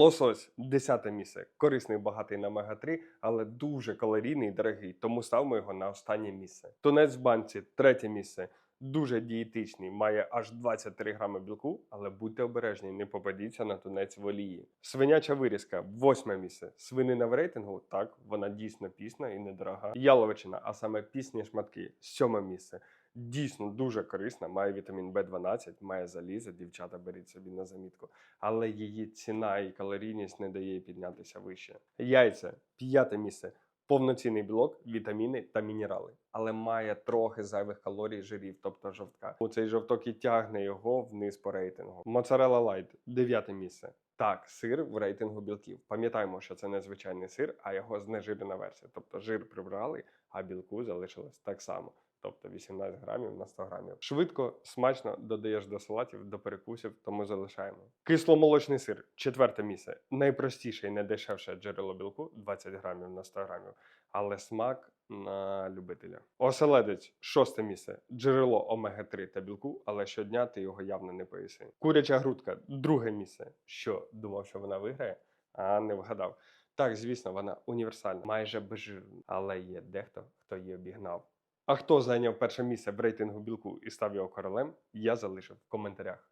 Лосось 10 місце. Корисний, багатий на омега-3, але дуже калорійний і дорогий, тому ставимо його на останнє місце. Тунець в банці третє місце. Дуже дієтичний, має аж 23 грами білку, але будьте обережні, не попадіться на тунець в олії. Свиняча вирізка, восьме місце. Свинина в рейтингу, так, вона дійсно пісна і недорога. Яловичина, а саме пісні шматки, сьоме місце. Дійсно дуже корисна, має вітамін В12, має залізо, дівчата беріть собі на замітку. Але її ціна і калорійність не дає піднятися вище. Яйця, п'яте місце. Повноцінний білок, вітаміни та мінерали, але має трохи зайвих калорій, жирів, тобто жовтка. У цей жовток і тягне його вниз по рейтингу. Моцарелла лайт, дев'яте місце. Так, сир в рейтингу білків. Пам'ятаємо, що це не звичайний сир, а його знежирена версія. Тобто жир прибрали, а білку залишилось так само. Тобто 18 грамів на 100 грамів. Швидко, смачно додаєш до салатів, до перекусів, тому залишаємо. Кисломолочний сир, четверте місце. Найпростіше і найдешевше джерело білку 20 грамів на 100 грамів, але смак на любителя. Оселедець, шосте місце. Джерело омега-3 та білку, але щодня ти його явно не поїси. Куряча грудка, друге місце. Що думав, що вона виграє? А не вгадав. Так, звісно, вона універсальна, майже безжирна, але є дехто, хто її обігнав. А хто зайняв перше місце в рейтингу білку і став його королем, я залишив в коментарях.